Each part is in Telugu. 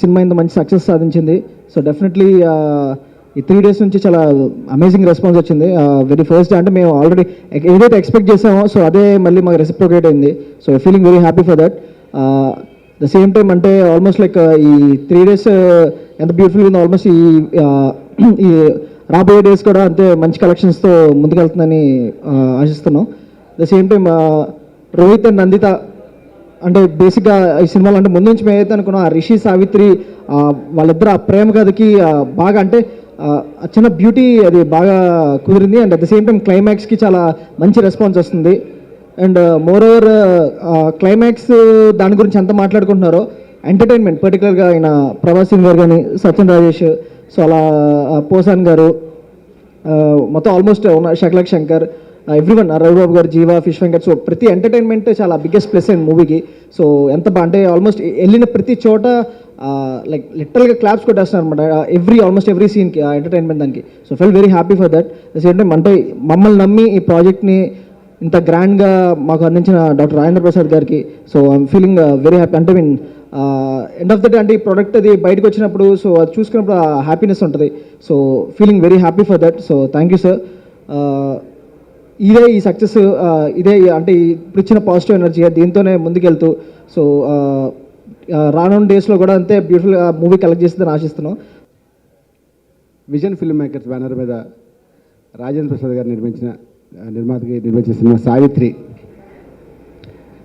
సినిమా ఇంత మంచి సక్సెస్ సాధించింది. సో డెఫినెట్లీ ఈ త్రీ డేస్ నుంచి చాలా అమేజింగ్ రెస్పాన్స్ వచ్చింది. వెరీ ఫస్ట్ అంటే మేము ఆల్రెడీ ఏదైతే ఎక్స్పెక్ట్ చేసామో సో అదే మళ్ళీ మాకు రెసిప్రోకేట్ అయింది. So feeling very happy for that the same time అంటే ఆల్మోస్ట్ లైక్ ఈ త్రీ డేస్ ఎంత బ్యూటిఫుల్ ఉందో ఆల్మోస్ట్ ఈ ఈ రాబోయే డేస్ కూడా అంతే మంచి కలెక్షన్స్తో ముందుకెళ్తుందని ఆశిస్తున్నాం. The same time Rohit and Nanditha అంటే బేసిక్గా uh, ఈ సినిమాలో అంటే ముందు నుంచి మేము ఏదైతే అనుకున్నాం ఆ రిషి సావిత్రి వాళ్ళిద్దరు ఆ ప్రేమ కథకి బాగా అంటే చిన్న బ్యూటీ అది బాగా కుదిరింది. And at the same time క్లైమాక్స్కి చాలా మంచి రెస్పాన్స్ వస్తుంది. అండ్ మోర్ ఓవర్ క్లైమాక్స్ దాని గురించి ఎంత మాట్లాడుకుంటున్నారో ఎంటర్టైన్మెంట్ పర్టికులర్గా ఆయన ప్రభాస్ సింగ్ గారు కానీ సత్యన్ రాజేష్ సో అలా పోసాన్ గారు మొత్తం ఆల్మోస్ట్ uh, ఉన్న Shakalaka Shankar everyone Ravibabu garu Jeeva fish Venkat so ప్రతి ఎంటర్టైన్మెంట్ చాలా బిగ్గెస్ట్ ప్లస్ అండ్ మూవీకి సో ఎంత బా అంటే ఆల్మోస్ట్ వెళ్ళిన ప్రతి చోట లైక్ లిటరల్గా క్లాప్స్ కొట్టేస్తున్నారు అనమాట ఎవ్రీ ఆల్మోస్ట్ ఎవ్రీ సీన్కి ఆ ఎంటర్టైన్మెంట్ దానికి. So felt very happy for that అంటే అంటే మమ్మల్ని నమ్మి ఈ ప్రాజెక్ట్ని ఇంత గ్రాండ్గా మాకు అందించిన డాక్టర్ రాజేంద్ర ప్రసాద్ గారికి so I'm feeling very happy అంటే mean end of the day అంటే ఈ ప్రోడక్ట్ అది బయటకు వచ్చినప్పుడు సో అది చూసుకున్నప్పుడు హ్యాపీనెస్ ఉంటుంది. So feeling very happy for that so thank you sir ఇదే ఈ సక్సెస్ ఇదే అంటే ఇప్పుడు ఇచ్చిన పాజిటివ్ ఎనర్జీ దీంతోనే ముందుకెళ్తూ సో రానున్న డేస్లో కూడా అంతే బ్యూటిఫుల్గా మూవీ కలెక్ట్ చేస్తుందని ఆశిస్తున్నాం విజన్ ఫిల్మ్ మేకర్స్ బ్యానర్ మీద రాజేంద్ర ప్రసాద్ గారు నిర్మించిన నిర్మాతకి నిర్మించిన సినిమా సావిత్రి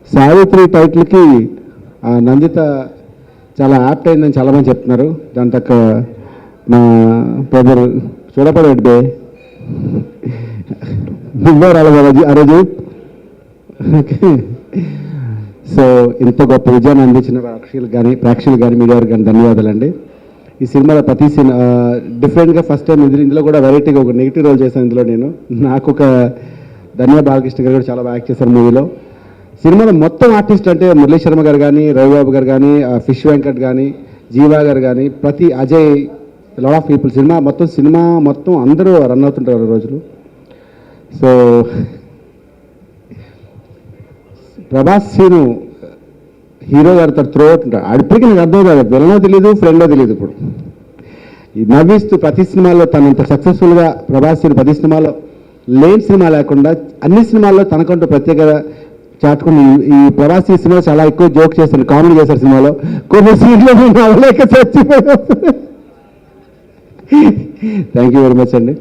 సావిత్రి టైటిల్కి నందిత చాలా యాప్ట్ అయిందని చాలామంది చెప్తున్నారు దాని తక్క మా బ్రదర్ చూడపడే బే నువ్వే ఆ రోజు- సో ఇంత గొప్ప విజయాన్ని అందించిన ప్రేక్షకులకు కానీ ప్రేక్షకులు కానీ మీడియా వారికి కానీ ధన్యవాదాలండి. ఈ సినిమాలో ప్రతి సినిమా డిఫరెంట్గా ఫస్ట్ టైం ఇది ఇందులో కూడా వెరైటీగా ఒక నెగిటివ్ రోల్ చేశాను ఇందులో నేను. నాకు ఒక ధన్య బాలకృష్ణ గారు కూడా చాలా బాగా యాక్ట్ చేశారు మూవీలో. సినిమాలో మొత్తం ఆర్టిస్ట్ అంటే మురళీ శర్మ గారు కానీ రవిబాబు గారు కానీ ఫిష్ వెంకట్ కానీ జీవా గారు కానీ ప్రతి Ajay lot of people cinema మొత్తం సినిమా మొత్తం అందరూ రన్ అవుతుంటారు ఆ రోజులు. సో ప్రభాస్ సీను హీరో గారితో త్రో అవుట్ ఉంటాడు. అడిపికి నాకు అర్థం కాదు విలనో తెలియదు ఫ్రెండో తెలియదు ఇప్పుడు. ఈ నవ్విస్తూ ప్రతి సినిమాలో తను ఇంత సక్సెస్ఫుల్గా ప్రభాస్ సీను ప్రతి సినిమాలో లేని సినిమా లేకుండా అన్ని సినిమాల్లో తనకంటూ ప్రత్యేకత చాటుకుని ఈ- ప్రభాస్ ఈ సినిమా చాలా ఎక్కువ జోక్ చేశారు కామెడీ చేశారు సినిమాలో. కొన్ని సీన్లో నేను అవ్వలేక థ్యాంక్ యూ వెరీ మచ్ అండి.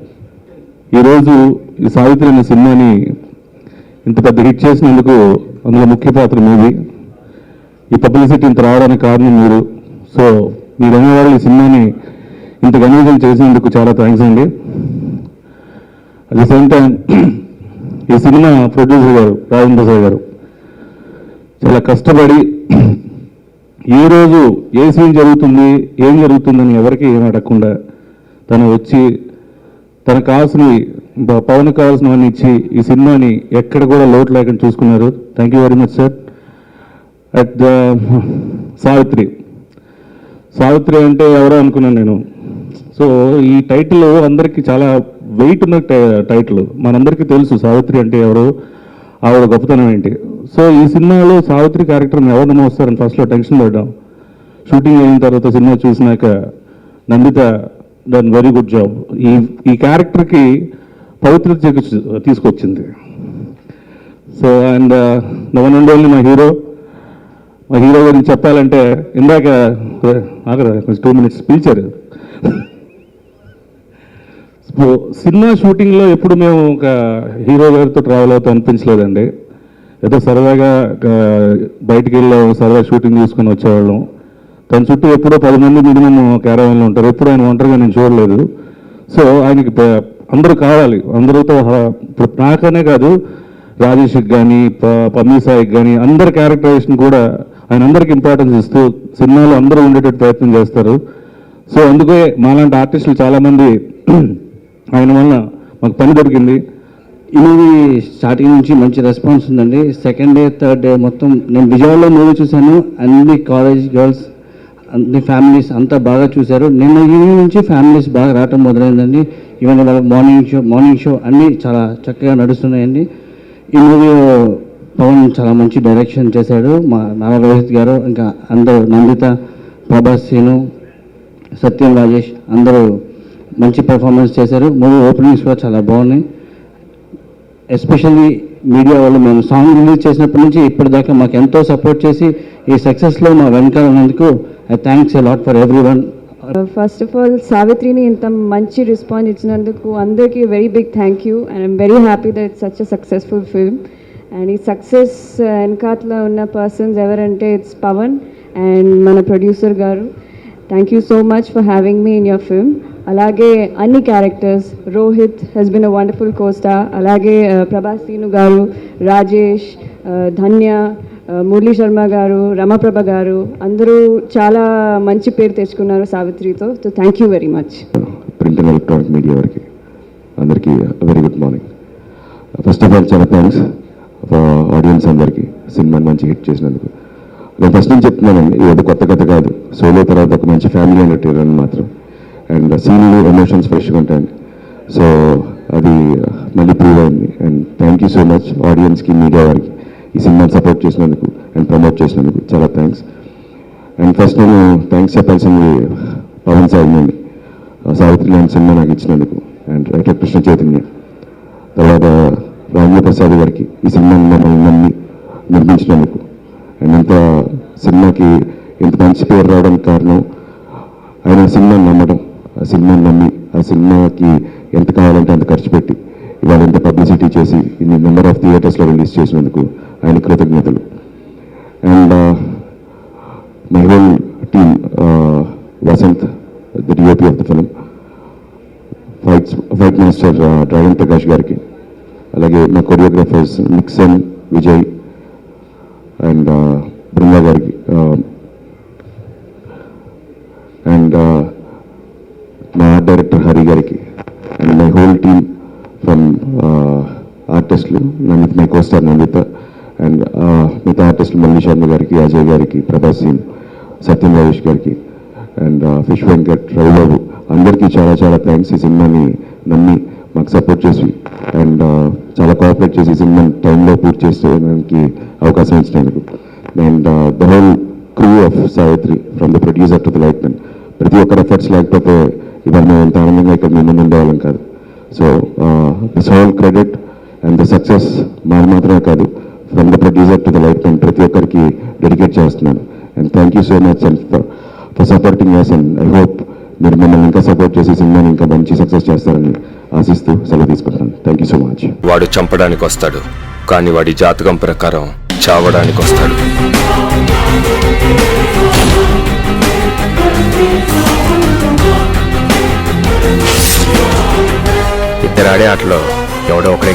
ఈరోజు ఈ సావిత్రి అనే సినిమాని ఇంత పెద్ద హిట్ చేసినందుకు అందులో ముఖ్య పాత్ర మీది. ఈ పబ్లిసిటీ ఇంత రావడానికి కారణం మీరు. సో మీరు అనేవాళ్ళు ఈ సినిమాని ఇంత ఘనీజం చేసినందుకు చాలా థ్యాంక్స్ అండి. అట్ ద సేమ్ టైం ఈ సినిమా ప్రొడ్యూసర్ గారు రాజేంద్ర ప్రసాద్ గారు చాలా కష్టపడి ఏ రోజు ఏ సీన్ జరుగుతుంది ఏం జరుగుతుందని ఎవరికి ఏం అడగకుండా తను వచ్చి తనకు కావాల్సిన పవన్ కావాల్సినవన్నీ ఇచ్చి ఈ సినిమాని ఎక్కడ కూడా లోటు లేకుండా చూసుకున్నారు. Thank you very much sir at the Savitri. Savitri అంటే ఎవరో అనుకున్నాను నేను. సో ఈ టైటిల్ అందరికీ చాలా వెయిట్ ఉన్న టైటిల్ మనందరికీ తెలుసు సావిత్రి అంటే ఎవరు ఆవిడ గొప్పతనం ఏంటి. సో ఈ సినిమాలో సావిత్రి క్యారెక్టర్ని ఎవరిని మోస్తారని ఫస్ట్లో టెన్షన్ పడ్డాం. షూటింగ్ అయిన తర్వాత సినిమా చూసినాక Nanditha done very good job ఈ ఈ క్యారెక్టర్కి పవిత్రత తీసుకొచ్చింది. సో అండ్ నవన్ అండ్ ఓన్లీ మా హీరో మా హీరో గురించి చెప్పాలంటే ఇందాక ఆగరా కొంచెం టూ మినిట్స్ పిలిచారు. సో సినిమా షూటింగ్లో ఎప్పుడు మేము ఒక హీరో గారితో ట్రావెల్ అవుతూ అనిపించలేదండి. ఏదో సరదాగా బయటికి వెళ్ళి సరదా షూటింగ్ తీసుకొని వచ్చేవాళ్ళం. తన చుట్టూ ఎప్పుడో పది మంది మినిమం క్యారవాన్లో ఉంటారు. ఎప్పుడు ఆయన ఒంటరిగా నేను చూడలేదు. సో ఆయనకి అందరూ కావాలి. అందరితో ఇప్పుడు నాకనే కాదు రాజేష్కి కానీ పమ్మీసాయికి కానీ అందరి క్యారెక్టరైజేషన్ కూడా ఆయన అందరికి ఇంపార్టెన్స్ ఇస్తూ సినిమాలో అందరూ ఉండేటట్టు ప్రయత్నం చేస్తారు. సో అందుకే మాలాంటి ఆర్టిస్టులు చాలామంది ఆయన వల్ల మాకు పని దొరికింది. ఈ మూవీ స్టార్టింగ్ నుంచి మంచి రెస్పాన్స్ ఉందండి. సెకండ్ డే థర్డ్ డే మొత్తం నేను విజయవాడలో మూవీ చూశాను. అన్ని కాలేజ్ గర్ల్స్ అన్ని ఫ్యామిలీస్ అంతా బాగా చూశారు. నిన్న ఈవినింగ్ నుంచి ఫ్యామిలీస్ బాగా రావటం మొదలైందండి. Even morning show morning show అన్నీ చాలా చక్కగా నడుస్తున్నాయండి. ఈ మూవీ పవన్ చాలా మంచి డైరెక్షన్ చేశాడు. మా నారా రోహిత్ గారు ఇంకా అందరూ నందిత ప్రభాస్ సీను సత్యం రాజేష్ అందరూ మంచి పెర్ఫార్మెన్స్ చేశారు. మూవీ ఓపెనింగ్స్ కూడా చాలా బాగున్నాయి. ఎస్పెషల్లీ మీడియా వాళ్ళు మేము సాంగ్ రిలీజ్ చేసినప్పటి నుంచి ఇప్పటిదాకా మాకు ఎంతో సపోర్ట్ చేసి ఈ సక్సెస్లో మా వెనకాల ఉన్నందుకు I thanks a lot for everyone first of all సావిత్రిని ఇంత మంచి రెస్పాన్స్ ఇచ్చినందుకు అందరికీ very big thank you and I'm very happy that such a successful film and ఈ సక్సెస్ వెనకాతలో ఉన్న పర్సన్స్ ఎవరంటే ఇట్స్ పవన్ అండ్ మన producer garu. Thank you so much for having me in your film అలాగే అన్ని characters Rohit he's been a wonderful costar అలాగే uh, ప్రభాస్ సీను గారు రాజేష్ ధన్య మురళీ శర్మ గారు రమప్రభ గారు అందరూ చాలా మంచి పేరు తెచ్చుకున్నారు సావిత్రితో. So thank you very much print and electronic media వారికి అందరికీ very good morning first of all చాలా థ్యాంక్స్ ఆడియన్స్ అందరికీ సినిమాని మంచి హిట్ చేసినందుకు. నేను ఫస్ట్ నుంచి చెప్తున్నానండి ఏదో కొత్త కథ కాదు. సోలో తర్వాత ఒక మంచి ఫ్యామిలీ ఎంటర్టైనర్ అని మాత్రం. అండ్ సీన్లు ఎమోషన్స్ ఫ్రెష్గా ఉంటాయండి సో అది మళ్ళీ ప్రూవ్ అయింది. And thank you so much ఆడియన్స్కి మీడియా వారికి. ఈ సినిమాని సపోర్ట్ చేసినందుకు అండ్ ప్రమోట్ చేసినందుకు చాలా థ్యాంక్స్ అండ్ ఫస్ట్ నేను థ్యాంక్స్ చెప్పాల్సింది పవన్ సార్ సావిత్రి లాంటి సినిమా నాకు ఇచ్చినందుకు. And writer Krishna Chaitanya. తర్వాత రాజేంద్ర ప్రసాద్ గారికి ఈ సినిమాని మమ్మల్ని నమ్మి నిర్మించినందుకు. అండ్ ఇంత సినిమాకి ఇంత మంచి పేరు రావడానికి కారణం ఆయన సినిమాని నమ్మడం. ఆ సినిమాని నమ్మి ఆ సినిమాకి ఎంత కావాలంటే అంత ఖర్చు పెట్టి ఇవాళ ఇంత పబ్లిసిటీ చేసి ఇన్ని నెంబర్ ఆఫ్ థియేటర్స్లో రిలీజ్ చేసినందుకు ఆయన కృతజ్ఞతలు. And my whole team Vasanth the DOP of the film fight fight master dragon Prakash garu అలాగే నా choreographers Nixon Vijay and Brinda garu and మా art director Hari garu and my whole team from ఆర్టిస్టులు Nanditha my costar Namitha and మిగతా ఆర్టిస్టులు మల్లి శర్మ గారికి అజయ్ గారికి ప్రభాస్ సింగ్ సత్యం రాజేష్ గారికి అండ్ ఫిష్ వెంకట్ రవిబాబు అందరికీ చాలా చాలా థ్యాంక్స్ ఈ సినిమాని నమ్మి మాకు సపోర్ట్ చేసి అండ్ చాలా కోఆపరేట్ చేసి ఈ సినిమాని టైంలో పూర్తి చేసేదానికి అవకాశం ఇచ్చినందుకు. And the whole crew of Savitri from the producer to the light men ప్రతి ఒక్కరి ఎఫర్ట్స్ లేకపోతే ఇవాళ మేము ఎంత ఆనందంగా ఇక్కడ మీ ముందు ఉండేవాళ్ళం కాదు so this whole credit and the success మాది మాత్రమే కాదు. From the producer to the life men ప్రతి ఒక్కరికి డెడికేట్ చేస్తున్నాను. And thank you so much and for supporting us and I hope మీరు మిమ్మల్ని ఇంకా సపోర్ట్ చేసి సినిమాని ఇంకా మంచి సక్సెస్ చేస్తారని ఆశిస్తూ సెలవు తీసుకుంటాను థ్యాంక్ యూ సో మచ్ వాడు చంపడానికి వస్తాడు కానీ వాడి జాతకం ప్రకారం చావడానికి వస్తాడు. ఇద్దరు ఆడే ఆటలో ఎవడో ఒకడే